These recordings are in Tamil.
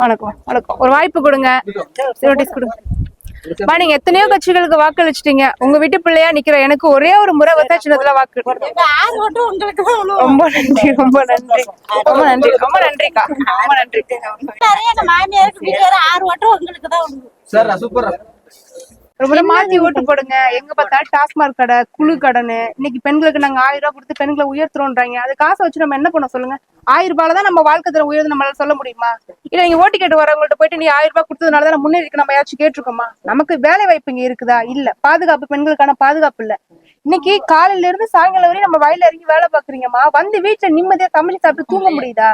வணக்கம் வணக்கம். ஒரு வாய்ப்பு கொடுங்க. நோட்டீஸ் கொடுங்க. அம்மா, நீங்க எத்தனையோ கட்சிகளுக்கு வாக்களிச்சிட்டீங்க. உங்க வீட்டு பிள்ளையா நிக்கிற எனக்கு ஒரே ஒரு முறை விவசாய சின்னத்துல வாக்கு. ரொம்ப நன்றி ரொம்ப நன்றி. ரொம்ப நன்றி ரொம்ப நன்றிக்கா. ரொம்ப நன்றி. நிறைய மாமியாருக்கு ஆறு ஓட்டும் உங்களுக்கு தான். சார் சூப்பர் ரொம்ப மாத்தி ஓட்டு போடுங்க. எங்க பார்த்தா டாஸ்மாக் கடை குழு கடனு இன்னைக்கு பெண்களுக்கு நாங்க ஆயிரம் ரூபாய் கொடுத்து பெண்களை உயர்த்துறோம்ன்றாங்க. அது காசை வச்சு நம்ம என்ன பண்ண சொல்லுங்க? ஆயிரம் ரூபாயில தான் நம்ம வாழ்க்கை தரம் உயர்ந்து நம்மளால சொல்ல முடியுமா? இல்ல நீங்க ஓட்டு கேட்டு வரவங்கள்ட்ட போயிட்டு நீ ஆயிரம் ரூபாய் கொடுத்ததுனால தான் முன்னேறி நம்ம யாச்சும் கேட்டிருக்கோமா? நமக்கு வேலை வாய்ப்பு இங்க இருக்குதா? இல்ல. பாதுகாப்பு பெண்களுக்கான பாதுகாப்பு இல்ல. இன்னைக்கு காலையில இருந்து சாயங்காலம் வரையும் நம்ம வயல்ல இறங்கி வேலை பாக்குறீங்கம்மா வந்து வீட்டுல நிம்மதியா சமைச்சு சாப்பிட்டு தூங்க முடியுதா?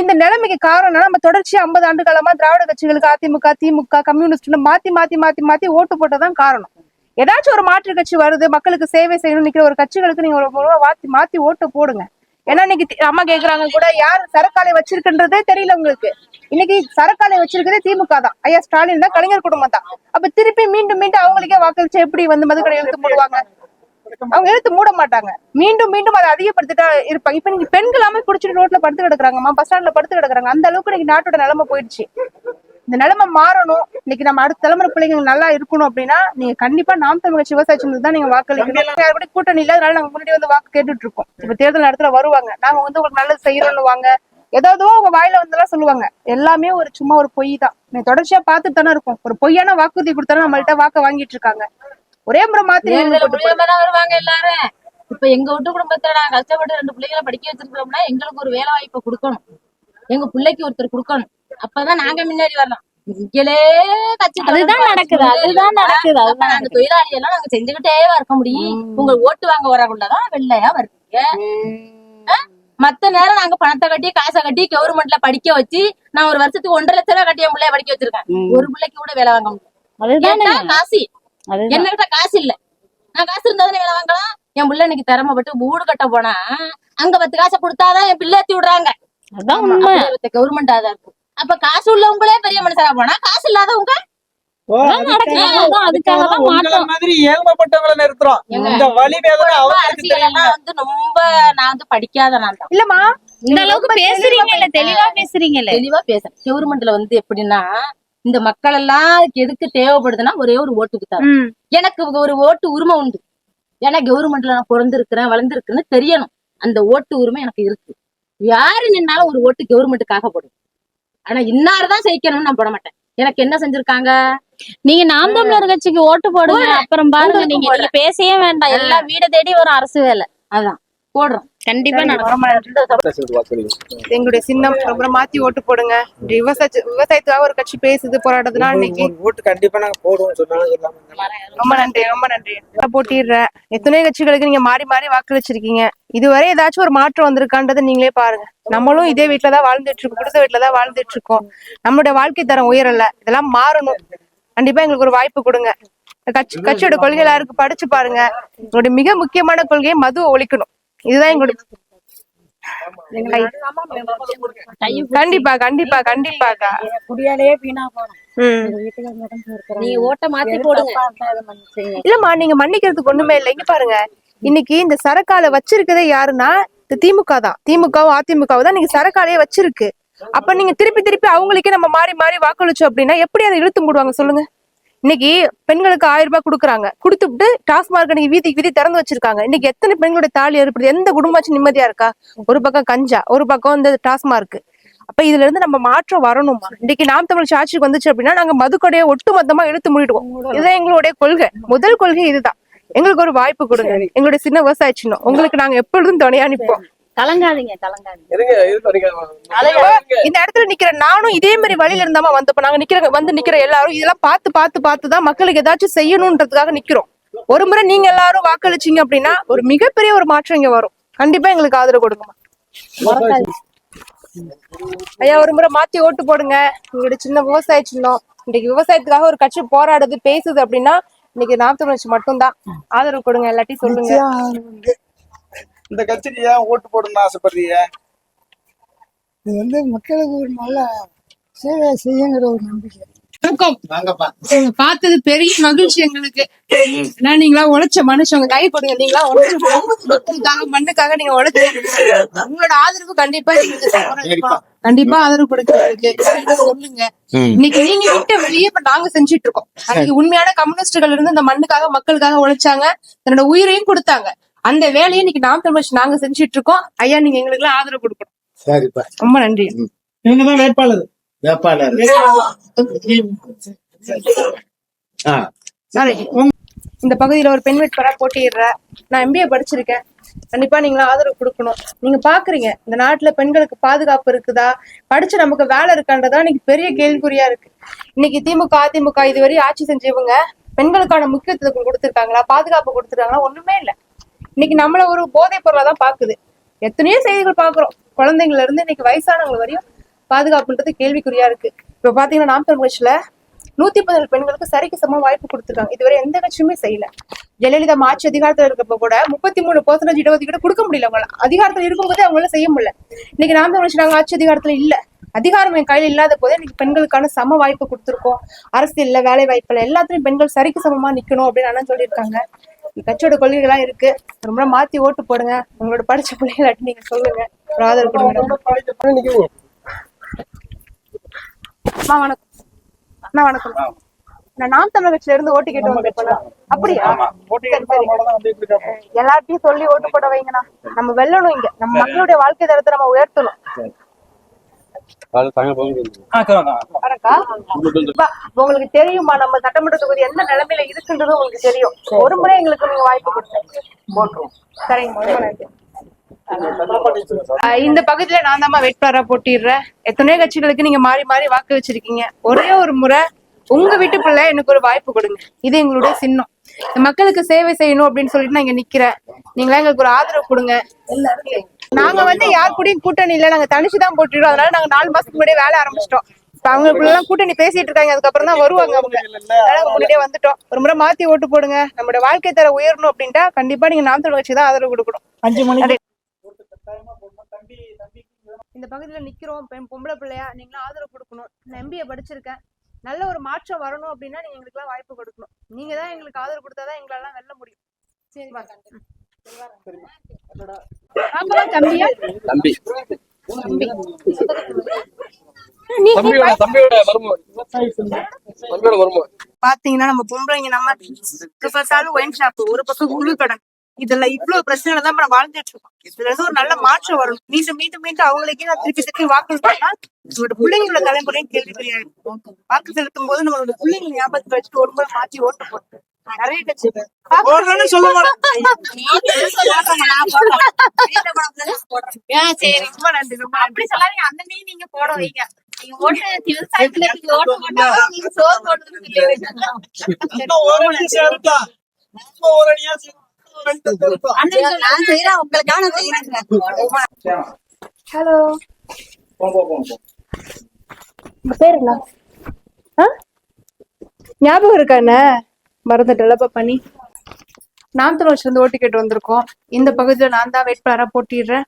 இந்த நிலைமைக்கு காரணம் நம்ம தொடர்ச்சியா ஐம்பது ஆண்டு காலமா திராவிட கட்சிகளுக்கு அதிமுக திமுக கம்யூனிஸ்ட் மாத்தி மாத்தி மாத்தி மாத்தி ஓட்டு போட்டதான் காரணம். ஏதாச்சும் ஒரு மாற்று கட்சி வருது மக்களுக்கு சேவை செய்யணும் நிக்கிற ஒரு கட்சிகளுக்கு நீங்க ஒரு மாத்தி மாத்தி ஓட்டு போடுங்க. ஏன்னா இன்னைக்கு அம்மா கேக்குறாங்க கூட யார் சரக்காலை வச்சிருக்குன்றதே தெரியல உங்களுக்கு. இன்னைக்கு சரக்காலை வச்சிருக்கிறதே திமுக தான். ஐயா ஸ்டாலின் தான் கலைஞர் குடும்பம் தான். அப்ப திருப்பி மீண்டும் மீண்டும் அவங்களுக்கே வாக்களிச்சு எப்படி வந்து மதுக்கடை எழுத்து போடுவாங்க? அவங்க இழுத்து மூட மாட்டாங்க. மீண்டும் மீண்டும் அதை அதிகப்படுத்திட்டா இருப்பாங்க. இப்ப நீங்க பெண்களாமே குடிச்சிட்டு ரோட்ல படுத்து கிடக்குறாங்கம்மா பஸ் ஸ்டாண்ட்ல படுத்து கிடக்குறாங்க. அந்த அளவுக்கு இன்னைக்கு நாட்டோட நிலைமை போயிடுச்சு. இந்த நிலைமை மாறணும். இன்னைக்கு நம்ம அடுத்த தலைமுறை பிள்ளைங்க நல்லா இருக்கணும் அப்படின்னா நீங்க கண்டிப்பா நாம் தமிழ் கட்சி விவசாய சின்னத்துக்கு தான் நீங்க வாக்களிக்கணும். யார் கூட கூட்டணி இல்லாதனால நாங்க முன்னாடி வந்து வாக்கு கேட்டுட்டு இருக்கோம். இப்ப தேர்தல் நேரத்துல வருவாங்க. நாங்க வந்து உங்களுக்கு நல்லது செய்யறோம்னு வாங்க ஏதாவது உங்க வாயில வந்தெல்லாம் சொல்லுவாங்க. எல்லாமே ஒரு சும்மா ஒரு பொய் தான் நீங்க தொடர்ச்சியா பார்த்துட்டு தானே இருக்கும். ஒரு பொய்யான வாக்குறுதி கொடுத்தாலும் நம்மள்ட்ட வாக்க வாங்கிட்டு இருக்காங்க. ஒரே முறை மாத்தி நீங்க தேர்தல் போட்டு முடியாம தான் வருவாங்க எல்லாரும்? இப்ப எங்க வீட்டு குடும்பத்துல நான் கஷ்டப்பட்டு ரெண்டு பிள்ளைகளை படிக்க வச்சிருக்கோம்னா எங்களுக்கு ஒரு வேலை வாய்ப்பை கொடுக்கணும். எங்க பிள்ளைக்கு ஒருத்தர் கொடுக்கணும். அப்பதான் நாங்க முன்னாடி வரலாம். அதுதான் நடக்குது அதுதான் நாங்க தொழிலாளி எல்லாம் நாங்க செஞ்சுக்கிட்டே இருக்க முடியும். உங்க ஓட்டு வாங்க வரக்குள்ளதான் வெள்ளையா வருவீங்க? மத்த நேரம் நாங்க பணத்தை கட்டி காசை கட்டி கவர்மெண்ட்ல படிக்க வச்சு நான் ஒரு வருஷத்துக்கு ஒன்றரை லட்சம் ரூபாய் கட்டி என் பிள்ளைய படிக்க வச்சிருக்கேன். ஒரு பிள்ளைக்கு கூட வேலை வாங்க முடியும் காசு? என்கிட்ட காசு இல்ல. நான் காசு இருந்தா தானே வேலை வாங்கலாம்? என் பிள்ளை இன்னைக்கு திறமைப்பட்டு வீடு கட்ட போனா அங்க பத்து காசை கொடுத்தாதான் என் பிள்ளை ஏத்தி விடுறாங்க. அதான் உண்மை. கவர்மெண்ட் ஆதா இருக்கும். அப்ப காசு உள்ளவங்களே பெரிய மனுஷரா போனா காசு இல்லாதவங்க? தெளிவா பேசுறீங்கல்ல தெளிவா பேசுறேன். கவர்மெண்ட்ல வந்து எப்படின்னா இந்த மக்கள் எல்லாம் எதுக்கு தேவைப்படுதுன்னா ஒரே ஒரு ஓட்டுக்கு தான். எனக்கு ஒரு ஓட்டு உரிமை உண்டு. ஏன்னா கவர்மெண்ட்ல நான் பிறந்திருக்கிறேன் வளர்ந்துருக்குன்னு தெரியணும். அந்த ஓட்டு உரிமை எனக்கு இருக்கு. யாரு நின்னாலும் ஒரு ஓட்டு கவர்மெண்ட்டுக்காக போடும். ஆனா இன்னார்தான் ஜெயிக்கணும்னு நான் போட மாட்டேன். எனக்கு என்ன செஞ்சிருக்காங்க? நீங்க நாம் தமிழர் கட்சிக்கு ஓட்டு போடுங்க. அப்புறம் பாருங்க நீங்க நீங்க பேசவே வேண்டாம். எல்லாம் வீட தேடி வரும் அரசு வேலை. அதான். போடுறோம். கண்டிப்பா நடக்கும். ரொம்ப நன்றி. எங்களுடைய சின்னம் ரொம்ப மாத்தி ஓட்டு போடுங்க. விவசாய விவசாயத்துக்காக ஒரு கட்சி பேசுது போராடுறதுனா இன்னைக்கு ஒரு ஓட்டு கண்டிப்பா நாங்க போடுவோம் சொன்னாலும் சொல்லாம ரொம்ப நன்றி ரொம்ப நன்றி. நான் போட்டிடுறேன். எத்தனையோ கட்சிகளுக்கு நீங்க மாறி மாறி வாக்களிச்சிருக்கீங்க. இதுவரை ஏதாச்சும் ஒரு மாற்றம் வந்திருக்கான்றதை நீங்களே பாருங்க. நம்மளும் இதே வீட்டுல தான் வாழ்ந்துட்டு இருக்கோம் குடிசை வீட்டுல தான் வாழ்ந்துட்டு இருக்கோம் நம்மளுடைய வாழ்க்கை தரம் உயரல. இதெல்லாம் மாறணும். கண்டிப்பா எங்களுக்கு ஒரு வாய்ப்பு கொடுங்க. கட்சி கட்சியோட கொள்கைகளா இருக்கு படிச்சு பாருங்க. எங்களுடைய மிக முக்கியமான கொள்கையை மதுவை ஒழிக்கணும். இதுதான் எங்களுடைய கண்டிப்பா கண்டிப்பா கண்டிப்பாக்கா குடியாலேயே வீணா நீங்க ஓட்ட மாத்தி போடுங்க. இல்லம்மா நீங்க மன்னிக்கிறதுக்கு ஒண்ணுமே இல்லை. இங்க பாருங்க. இன்னைக்கு இந்த சரக்கால வச்சிருக்கதே யாருன்னா இந்த திமுக தான். திமுகவும் அதிமுகவும் தான் நீங்க சரக்காலையே வச்சிருக்கு. அப்ப நீங்க திருப்பி திருப்பி அவங்களுக்கே நம்ம மாறி மாறி வாக்களிச்சோம் அப்படின்னா எப்படி அதை இழுத்து மூடுவாங்க சொல்லுங்க? இன்னைக்கு பெண்களுக்கு ஆயிரம் ரூபாய் கொடுக்குறாங்க. கொடுத்துட்டு டாஸ்மார்க் இன்னைக்கு வீதிக்கு வீதி திறந்து வச்சிருக்காங்க. இன்னைக்கு எத்தனை பெண்களுடைய தாலி ஏற்படுது எந்த குடும்பமாச்சும் நிம்மதியா இருக்கா? ஒரு பக்கம் கஞ்சா ஒரு பக்கம் இந்த டாஸ்மார்க். அப்ப இதுல இருந்து நம்ம மாற்றம் வரணுமா? இன்னைக்கு நாம் தமிழ் ஆட்சிக்கு வந்துச்சு அப்படின்னா நாங்க மதுக்கடையை ஒட்டு மொத்தமா இழுத்து மூடிடுவோம். இதுதான் எங்களுடைய கொள்கை. முதல் கொள்கை இதுதான். எங்களுக்கு ஒரு வாய்ப்பு கொடுங்க. எங்களுடைய சின்ன விவசாய சின்னம். உங்களுக்கு நாங்க எப்பொழுதும் துணையா நிப்போம். கலங்காதீங்க கலங்காதீங்க. இந்த இடத்துல நிக்கிற நானும் இதே மாதிரி வழியில இருந்தாம வந்தப்ப? நாங்க நிக்கிற வந்து நிக்கிற எல்லாரும் இதெல்லாம் பார்த்து பார்த்து பார்த்து தான் மக்களுக்கு ஏதாச்சும் செய்யணும்ன்றதுக்காக நிக்கிறோம். ஒரு முறை நீங்க எல்லாரும் வாக்களிச்சீங்க அப்படின்னா ஒரு மிகப்பெரிய ஒரு மாற்றம் இங்க வரும். கண்டிப்பா எங்களுக்கு ஆதரவு கொடுங்கம்மா. ஐயா ஒரு முறை மாத்தி ஓட்டு போடுங்க. உங்களுடைய சின்ன விவசாய சின்னம். இன்னைக்கு விவசாயத்துக்காக ஒரு கட்சி போராடுது பேசுது அப்படின்னா இன்னைக்கு நாற்பது மட்டும்தான். ஆதரவு கொடுங்க எல்லாத்தையும் சொல்லுங்க. இந்த கட்சிக்கு ஏன் ஓட்டு போடணும்னு ஆசைப்படுறீங்க? இது வந்து மக்களுக்கு ஒரு நல்ல சேவை செய்யுங்கிற ஒரு நம்பிக்கை. வணக்கம் பார்த்தது பெரிய மகிழ்ச்சி எங்களுக்கு. ஏன்னா நீங்களா உழைச்ச மனுஷங்க கை கொடுங்க நீங்களா உழைச்ச மக்களுக்காக மண்ணுக்காக நீங்க உழைச்சு உங்களோட ஆதரவு கண்டிப்பா கண்டிப்பா ஆதரவு கொடுக்க சொல்லுங்க. இன்னைக்கு நீங்க விட்ட வெளியே இப்ப நாங்க செஞ்சுட்டு இருக்கோம். அன்னைக்கு உண்மையான கம்யூனிஸ்டுகள் இருந்து இந்த மண்ணுக்காக மக்களுக்காக உழைச்சாங்க. தன்னோட உயிரையும் கொடுத்தாங்க. அந்த வேலையை இன்னைக்கு நாம் தமிழ் நாங்க செஞ்சுட்டு இருக்கோம் ஐயா நீங்க எங்களுக்கு எல்லாம் ஆதரவு கொடுக்கணும். சரிப்பா. ரொம்ப நன்றி. இவங்க தான் வேட்பாளர். சரி. இந்த பகுதியில ஒரு பெண் வேட்பாளரா போட்டியிடுற. நான் எம்பிஏ படிச்சிருக்கேன். கண்டிப்பா நீங்களும் ஆதரவு கொடுக்கணும். நீங்க பாக்குறீங்க இந்த நாட்டுல பெண்களுக்கு பாதுகாப்பு இருக்குதா? படிச்சு நமக்கு வேலை இருக்கான்றதா இன்னைக்கு பெரிய கேள்விக்குறியா இருக்கு. இன்னைக்கு திமுக அதிமுக இதுவரை ஆட்சி செஞ்சவங்க பெண்களுக்கான முக்கியத்துவம் கொடுத்திருக்காங்களா? பாதுகாப்பு கொடுத்திருக்காங்களா? ஒண்ணுமே இல்ல. இன்னைக்கு நம்மள ஒரு போதைப் பொருளா தான் பாக்குது. எத்தனையோ செய்திகள் பாக்குறோம். குழந்தைங்கள இருந்து இன்னைக்கு வயசானவங்க வரையும் பாதுகாப்புன்றது கேள்விக்குறியா இருக்கு. இப்ப பாத்தீங்கன்னா நாம் தமிழ் நூத்தி பதினேழு பெண்களுக்கு சரிக்கு சமம் வாய்ப்பு கொடுத்துருக்காங்க. இதுவரை எந்த கட்சியுமே செய்யல. ஜெயலலிதா மாற்றி அதிகாரத்துல இருக்கப்ப கூட முப்பத்தி மூணு பர்சன்டேஜ் இடஒதுக்கீடு கொடுக்க முடியல அவங்கள அதிகாரத்துல இருக்கும்போதே அவங்களால செய்ய முடியல. இன்னைக்கு நாம் தமிழ் நாங்க ஆட்சி அதிகாரத்துல இல்ல. அதிகாரம் என் கையில இல்லாத போதே இன்னைக்கு பெண்களுக்கான சம வாய்ப்பு கொடுத்துருக்கோம். அரசியல்ல வேலை வாய்ப்புல எல்லாத்துலயும் பெண்கள் சரிக்கு சமமா நிக்கணும் அப்படின்னு அண்ணன் சொல்லியிருக்காங்க. கட்சியோட கொள்கைகளா இருக்கு. ரொம்ப மாத்தி ஓட்டு போடுங்க. உங்களோட படிச்ச பிள்ளைகளாட்டி நீங்க சொல்லுங்க. ஆதரவு கொடுங்க. அம்மா வணக்கம். அண்ணா வணக்கம். நான் நாம் தமிழ் கட்சியில இருந்து ஓட்டு கேட்டு வந்திருக்கேன் அப்படியா. எல்லார்ட்டையும் சொல்லி ஓட்டு போட வைங்கண்ணா. நம்ம வெல்லணும் இங்க. நம்ம மக்களுடைய வாழ்க்கை தரத்தை நம்ம உயர்த்தணும். உங்களுக்கு தெரியுமா நம்ம சட்டமன்ற தொகுதி எந்த நிலைமையில இருக்குன்றது உங்களுக்கு தெரியும். ஒரு முறை எங்களுக்கு நீங்க வாய்ப்பு போட்டுருவோம். சரிங்க ஆஹ் இந்த பகுதியில நான் தான் வேட்பாளரா போட்டிடுறேன் எத்தனையோ கட்சிகளுக்கு நீங்க மாறி மாறி வாக்கு வச்சிருக்கீங்க. ஒரே ஒரு முறை உங்க வீட்டு பிள்ளை எனக்கு ஒரு வாய்ப்பு கொடுங்க. இது எங்களுடைய சின்னம். இந்த மக்களுக்கு சேவை செய்யணும் அப்படின்னு சொல்லிட்டு நான் இங்க நிக்கிறேன். நீங்களா எங்களுக்கு ஒரு ஆதரவு கொடுங்க. நாங்க வந்து யார் கூடயும் கூட்டணி இல்ல. நாங்க தனிச்சு தான் போட்டிடுறோம் அதனால நாங்க நாலு மாசத்துக்கு முன்னாடியே வேலை ஆரம்பிச்சிட்டோம். இப்ப அவங்களுக்குள்ள எல்லாம் கூட்டணி பேசிட்டு இருக்காங்க. அதுக்கப்புறம் தான் வருவாங்க அவங்க. அதனால அவங்க முன்னாடியே வந்துட்டோம். ஒரு முறை மாத்தி ஓட்டு போடுங்க. நம்மளோட வாழ்க்கை தர உயரணும் அப்படின்ட்டா கண்டிப்பா நீங்க நாம் தமிழ் கட்சி தான் ஆதரவு கொடுக்கணும். அஞ்சு மணிக்கு. இந்த பகுதியில நிக்கிறோம். பொம்பளை பிள்ளையா நீங்களும் ஆதரவு கொடுக்கணும். நான் எம்பிஏ படிச்சிருக்கேன். நல்ல ஒரு மாற்றம் வரணும் அப்படின்னா நீங்க எங்களுக்கு எல்லாம் வாய்ப்பு கொடுக்கணும். நீங்க தான் எங்களுக்கு ஆதரவு கொடுத்தாதான் எங்களால வெல்ல முடியும். சரி தம்பியா? தம்பி. பாத்தீங்கன்னா நம்ம பொம்பளைங்க நம்ம பார்த்தாலும் ஒயின் ஷாப் ஒரு பக்கம் குழு கடன் இதுல இவ்வளவு பிரச்சனை தான் நம்ம வாழ்ந்துட்டு இருக்கோம். இதுல இருந்து ஒரு நல்ல மாற்றம் வரும் மீண்டும் மீண்டும் மீண்டும் அவங்களுக்கே நான் திருப்பி திருப்பி வாக்கு பண்ணா நம்மளோட பிள்ளைங்களோட தலைமுறையும் கேள்விக்குறியா இருக்கும். வாக்கு செலுத்தும் போது நம்மளோட பிள்ளைங்களை ஞாபகத்தை வச்சுட்டு ஒரு முறை மாத்தி ஓட்டு போட்டு சொல்ல மாட்டேன் ஹலோ. பேர் என்ன? ஆ? ஞாபகம் இருக்கா என்ன? மறந்துட்டலப்பா பண்ணி நாம் தமிழ் இருந்து ஓட்டு கேட்டு வந்திருக்கோம். இந்த பகுதியில நான் தான் வேட்பாளரா போட்டிடுறேன்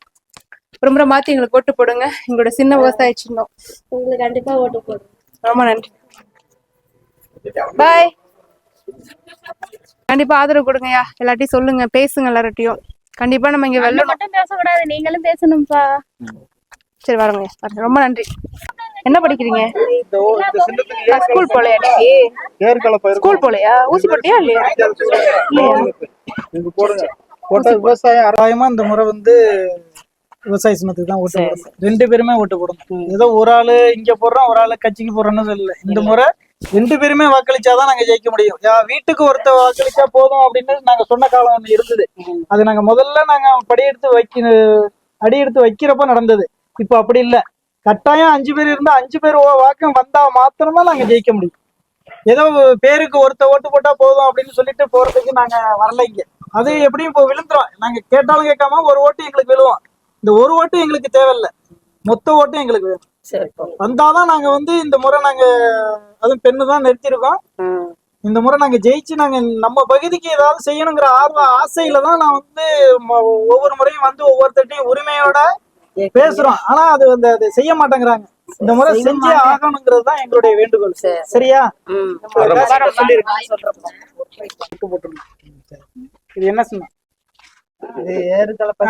ஒரு முறை மாத்தி எங்களுக்கு ஓட்டு போடுங்க. எங்களோட சின்ன விவசாய சின்னம். உங்களுக்கு கண்டிப்பா ஓட்டு போடுறேன் ரொம்ப நன்றி. பாய் கண்டிப்பா ஆதரவு கொடுங்கய்யா. எல்லாத்தையும் சொல்லுங்க பேசுங்க எல்லார்ட்டையும் கண்டிப்பா நம்ம இங்க வெல்லணும். மட்டும் பேசக்கூடாது. நீங்களும் பேசணும்ப்பா சரி வரோங்க. ரொம்ப நன்றி. என்ன படிக்கிறீங்க? ஸ்கூல் போலையா நீ? ஏற்கலை பயிர் ஸ்கூல் போலையா? ஊசி போட்டியா இல்லையா? நீங்க போட்டா விவசாயம் அராயமா இந்த முறை வந்து விவசாய சின்னத்துக்கு தான் ஓட்டு போடணும் ரெண்டு பேருமே ஓட்டு போடணும். ஏதோ ஒரு ஆளு இங்க போடுறோம் ஒரு ஆளு கட்சிக்கு போடுறோம்னு சொல்லல. இந்த முறை ரெண்டு பேருமே வாக்களிச்சாதான் நாங்க ஜெயிக்க முடியும். வீட்டுக்கு ஒருத்த வாக்களிச்சா போதும் அப்படின்னு நாங்க சொன்ன காலம் ஒண்ணு இருந்தது. அது நாங்க முதல்ல நாங்க படியெடுத்து வைக்க அடி எடுத்து வைக்கிறப்ப நடந்தது. இப்போ அப்படி இல்ல. கட்டாயம் அஞ்சு பேர் இருந்தா அஞ்சு பேர் வாக்கம் வந்தா மாத்திரம்தான் நாங்க ஜெயிக்க முடியும். ஏதோ பேருக்கு ஒருத்த ஓட்டு போட்டா போதும் அப்படின்னு சொல்லிட்டு போறதுக்கு நாங்க வரல இங்க. அது எப்படியும் இப்போ விழுந்துரும். நாங்க கேட்டாலும் கேட்காம ஒரு ஓட்டு எங்களுக்கு விழுவோம். இந்த ஒரு ஓட்டு எங்களுக்கு தேவையில்ல. மொத்த ஓட்டும் எங்களுக்கு வேணும். வந்தாதான் நாங்க வந்து இந்த முறை நாங்க அதுவும் பெண்ணு தான் நிறுத்திருக்கோம் இந்த முறை நாங்க ஜெயிச்சு நாங்க நம்ம பகுதிக்கு ஏதாவது செய்யணுங்கிற ஆர்வ ஆசையில தான் நான் வந்து ஒவ்வொரு முறையும் வந்து ஒவ்வொருத்தட்டையும் உரிமையோட பேசுறோம். ஆனா அது வந்து அதை செய்ய மாட்டேங்கிறாங்க. இந்த முறை செஞ்சே ஆகணுங்கிறது தான் எங்களுடைய வேண்டுகோள். சரியா? இது என்ன சொன்ன இது ஏறு கலப்ப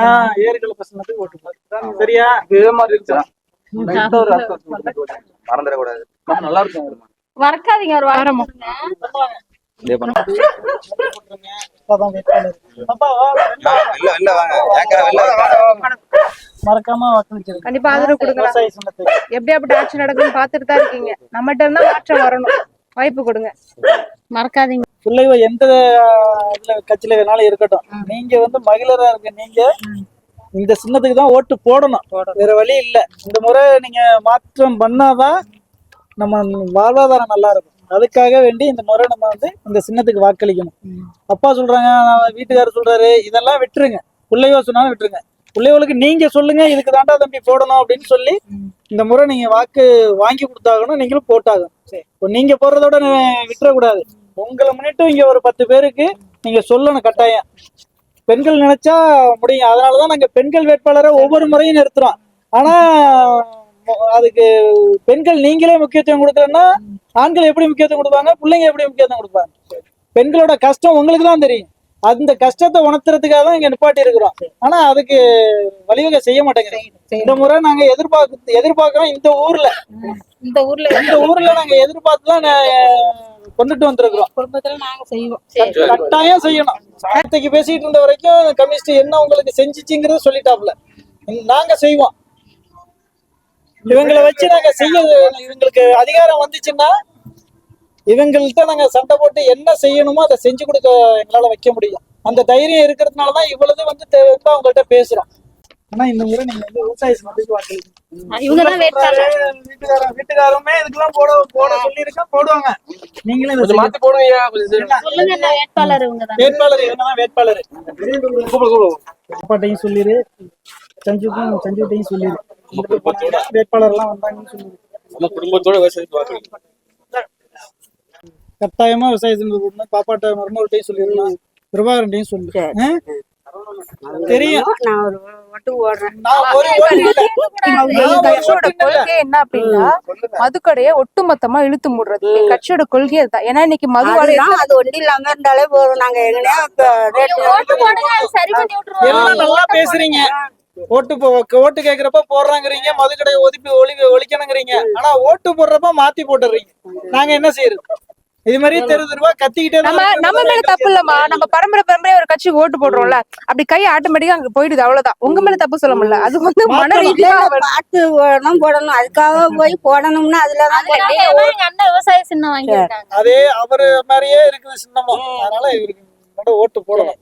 ஏறு கலப்ப சொன்னதுக்கு ஓட்டு போடு. சரியா? இதே மாதிரி இருக்கா மறந்துடக்கூடாது. நல்லா இருக்கும் மறக்காதீங்க ஒரு வாரம் வாங்க. மறக்காம வாக்களிச்சிருக்கேன் கண்டிப்பா ஆதரவு கொடுங்க அப்படி ஆட்சி நடக்குன்னு பாத்துட்டு தான் இருக்கீங்க. நம்மகிட்ட இருந்தா மாற்றம் வரணும். வாய்ப்பு கொடுங்க. மறக்காதீங்க. பிள்ளைவ எந்த இதுல கட்சியில வேணாலும் இருக்கட்டும். நீங்க வந்து மகிழரா இருக்க நீங்க இந்த சின்னத்துக்கு தான் ஓட்டு போடணும். வேற வழி இல்ல. இந்த முறை நீங்க மாற்றம் பண்ணாதான் நம்ம வாழ்வாதாரம் நல்லா இருக்கும். அதுக்காக வேண்டி இந்த முறை நம்ம வந்து இந்த சின்னத்துக்கு வாக்களிக்கணும். அப்பா சொல்றாங்க வீட்டுக்காரர் சொல்றாரு இதெல்லாம் விட்டுருங்க. பிள்ளைவோ சொன்னாலும் விட்டுருங்க. பிள்ளைகளுக்கு நீங்க சொல்லுங்க இதுக்கு தாண்டா தம்பி போடணும் அப்படின்னு சொல்லி இந்த முறை நீங்க வாக்கு வாங்கி கொடுத்தாகணும் நீங்களும் போட்டாகும் இப்போ நீங்க போடுறதோட விட்டுறக்கூடாது. உங்களை முன்னிட்டு இங்க ஒரு பத்து பேருக்கு நீங்க சொல்லணும் கட்டாயம். பெண்கள் நினைச்சா முடியும். அதனாலதான் நாங்க பெண்கள் வேட்பாளரை ஒவ்வொரு முறையும் நிறுத்துறோம். ஆனா அதுக்கு பெண்கள் நீங்களே முக்கியத்துவம் கொடுக்கலன்னா ஆண்கள் எப்படி முக்கியத்துவம் கொடுப்பாங்க பிள்ளைங்க எப்படி முக்கியத்துவம் கொடுப்பாங்க? பெண்களோட கஷ்டம் உங்களுக்கு தான் தெரியும். அந்த கஷ்டத்தை உணர்த்துறதுக்காக தான் இங்க நிப்பாட்டி இருக்கிறோம் ஆனா அதுக்கு வழிவகை செய்ய மாட்டேங்கிறோம் இந்த முறை நாங்க எதிர்பார்க்க எதிர்பார்க்கிறோம் இந்த ஊர்ல. இந்த ஊர்ல இந்த ஊர்ல நாங்க எதிர்பார்த்து தான் கொண்டுட்டு வந்திருக்கிறோம். குடும்பத்துல நாங்க செய்வோம். கட்டாயம் செய்யணும். சாயத்தைக்கு பேசிட்டு இருந்த வரைக்கும் கம்யூனிஸ்ட் என்ன உங்களுக்கு செஞ்சுச்சுங்கிறத சொல்லிட்டாப்ல நாங்க செய்வோம். இவங்களை வச்சு நாங்க செய்ய இவங்களுக்கு அதிகாரம் வந்துச்சுன்னா இவங்கள்ட்ட நாங்க சண்டை போட்டு என்ன செய்யணுமோ அதை செஞ்சு கொடுக்க எங்களால வைக்க முடியும். அந்த தைரியம் இருக்கிறதுனாலதான் இவ்வளவு வந்து தேவைப்பா அவங்கள்ட்ட பேசுறோம். ஆனா இந்த முறை நீங்க வந்து விவசாய சமத்துக்கு வாக்களிக்கணும் வீட்டுக்காரமே இதுக்கெல்லாம் போட போட சொல்லியிருக்கேன் போடுவாங்க. நீங்களும் இதை கொஞ்சம் மாத்தி போடுவீங்க. சொல்லுங்க வேட்பாளர் இவங்க தான் வேட்பாளர் இவங்கதான் வேட்பாளர். அப்பாட்டையும் சொல்லிடு சஞ்சுக்கும் சஞ்சுட்டையும் சொல்லிடு வேட்பாளர் எல்லாம் வந்தாங்கன்னு சொல்லிடு நம்ம குடும்பத்தோட விவசாயத்தை வாக்களிக்கணும் கட்டாயமா விவசாயத்தின் போடணும் பாப்பாட்ட மருமகட்டையும் சொல்லிடலாம் பிரபாகரன்டையும் சொல்லு? தெரியும். நான் ஒரு ஓடுறேன். கட்சியோட. கொள்கை என்ன அப்படின்னா மதுக்கடையை ஒட்டுமொத்தமா இழுத்து மூடுறது. கட்சியோட கொள்கை அதுதான். ஏன்னா இன்னைக்கு மது அது ஒண்டி இல்லாம இருந்தாலே போதும். நாங்க எங்கனையா ரேட் ஓட்டு போடுங்க. அது சரி பண்ணி விட்டுருவோம். எல்லாம் நல்லா பேசுறீங்க. ஓட்டு போ ஓட்டு கேக்குறப்ப போடுறாங்கறீங்க. மதுக்கடையை ஒதுப்பி ஒளி ஒழிக்கணுங்கிறீங்க. ஆனா ஓட்டு போடுறப்ப மாத்தி போட்டுறீங்க. நாங்க என்ன செய்யறது? இது மாதிரி தெரு தெருவா கத்திக்கிட்டே நம்ம. நம்ம மேல தப்பு இல்லம்மா. நம்ம பரம்பரை பரம்பரையா ஒரு கட்சி ஓட்டு போடுறோம்ல அப்படி கை ஆட்டோமேட்டிக்கா அங்க போயிடுது அவ்வளவுதான். உங்க மேல தப்பு சொல்ல முடியல. அது வந்து மன. ரீதியா பார்த்து போடணும் போடணும். அதுக்காக போய் போடணும்னா அதுலதான் அண்ணன் விவசாய சின்னம் வாங்கியிருக்காங்க. அதே அவரு மாதிரியே இருக்குது சின்னமும். அதனால இவருக்கு ஓட்டு போடலாம்.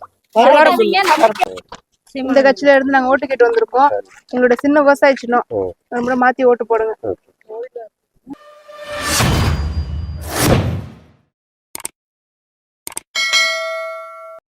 இந்த கட்சியில இருந்து நாங்க ஓட்டு கேட்டு வந்திருக்கோம். எங்களோட சின்ன விவசாய சின்னம். நம்மள மாத்தி ஓட்டு போடுங்க.